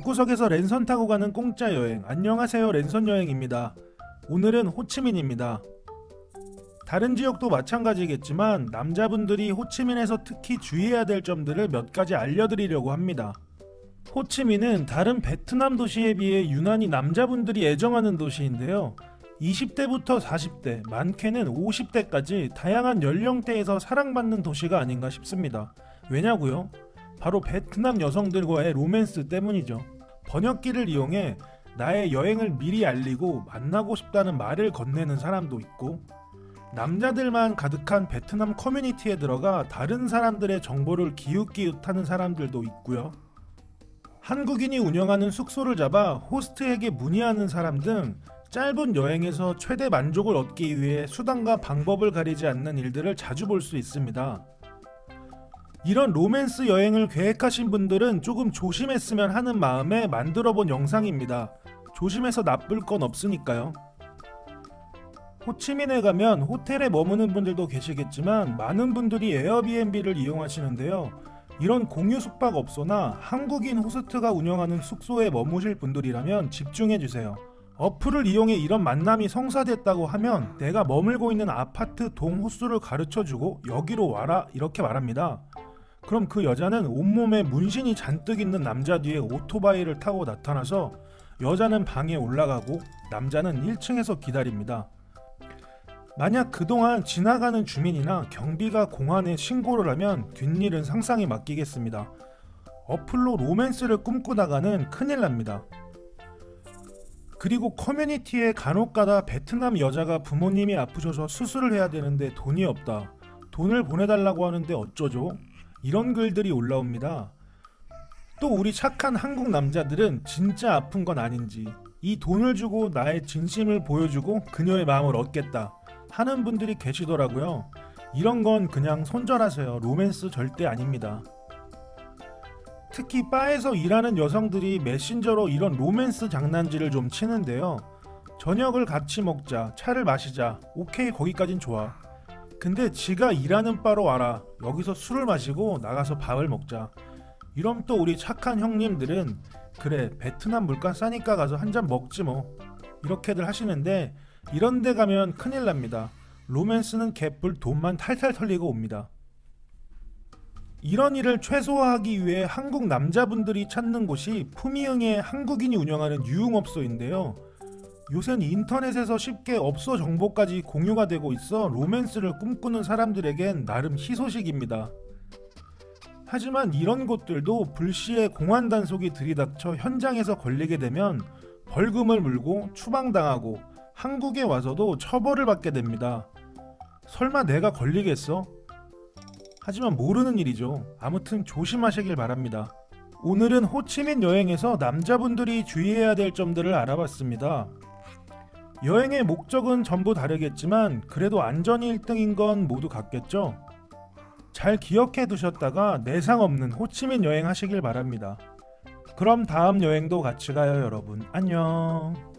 집구석에서 랜선 타고 가는 공짜 여행. 안녕하세요. 랜선 여행입니다. 오늘은 호치민입니다. 다른 지역도 마찬가지겠지만 남자분들이 호치민에서 특히 주의해야 될 점들을 몇 가지 알려드리려고 합니다. 호치민은 다른 베트남 도시에 비해 유난히 남자분들이 애정하는 도시인데요. 20대부터 40대, 많게는 50대까지 다양한 연령대에서 사랑받는 도시가 아닌가 싶습니다. 왜냐고요? 바로 베트남 여성들과의 로맨스 때문이죠. 번역기를 이용해 나의 여행을 미리 알리고 만나고 싶다는 말을 건네는 사람도 있고 남자들만 가득한 베트남 커뮤니티에 들어가 다른 사람들의 정보를 기웃기웃하는 사람들도 있고요. 한국인이 운영하는 숙소를 잡아 호스트에게 문의하는 사람 등 짧은 여행에서 최대 만족을 얻기 위해 수단과 방법을 가리지 않는 일들을 자주 볼 수 있습니다. 이런 로맨스 여행을 계획하신 분들은 조금 조심했으면 하는 마음에 만들어 본 영상입니다. 조심해서 나쁠 건 없으니까요. 호치민에 가면 호텔에 머무는 분들도 계시겠지만 많은 분들이 에어비앤비를 이용하시는데요. 이런 공유 숙박 업소나 한국인 호스트가 운영하는 숙소에 머무실 분들이라면 집중해 주세요. 어플을 이용해 이런 만남이 성사됐다고 하면 내가 머물고 있는 아파트 동 호수를 가르쳐 주고 여기로 와라 이렇게 말합니다. 그럼 그 여자는 온몸에 문신이 잔뜩 있는 남자 뒤에 오토바이를 타고 나타나서 여자는 방에 올라가고 남자는 1층에서 기다립니다. 만약 그동안 지나가는 주민이나 경비가 공안에 신고를 하면 뒷일은 상상에 맡기겠습니다. 어플로 로맨스를 꿈꾸다가는 큰일 납니다. 그리고 커뮤니티에 간혹가다 베트남 여자가 부모님이 아프셔서 수술을 해야 되는데 돈이 없다. 돈을 보내달라고 하는데 어쩌죠? 이런 글들이 올라옵니다. 또 우리 착한 한국 남자들은 진짜 아픈 건 아닌지 이 돈을 주고 나의 진심을 보여주고 그녀의 마음을 얻겠다 하는 분들이 계시더라고요. 이런 건 그냥 손절하세요. 로맨스 절대 아닙니다. 특히 바에서 일하는 여성들이 메신저로 이런 로맨스 장난질을 좀 치는데요. 저녁을 같이 먹자, 차를 마시자, 오케이 거기까진 좋아. 근데 지가 일하는 바로 와라. 여기서 술을 마시고 나가서 밥을 먹자. 이럼 또 우리 착한 형님들은 그래 베트남 물가 싸니까 가서 한 잔 먹지 뭐 이렇게들 하시는데 이런 데 가면 큰일 납니다. 로맨스는 개뿔 돈만 탈탈 털리고 옵니다. 이런 일을 최소화하기 위해 한국 남자분들이 찾는 곳이 푸미흥의 한국인이 운영하는 유흥업소인데요. 요새는 인터넷에서 쉽게 업소 정보까지 공유가 되고 있어 로맨스를 꿈꾸는 사람들에겐 나름 희소식입니다. 하지만 이런 곳들도 불시에 공안 단속이 들이닥쳐 현장에서 걸리게 되면 벌금을 물고 추방당하고 한국에 와서도 처벌을 받게 됩니다. 설마 내가 걸리겠어? 하지만 모르는 일이죠. 아무튼 조심하시길 바랍니다. 오늘은 호치민 여행에서 남자분들이 주의해야 될 점들을 알아봤습니다. 여행의 목적은 전부 다르겠지만 그래도 안전이 1등인 건 모두 같겠죠? 잘 기억해 두셨다가 내상 없는 호치민 여행 하시길 바랍니다. 그럼 다음 여행도 같이 가요, 여러분. 안녕.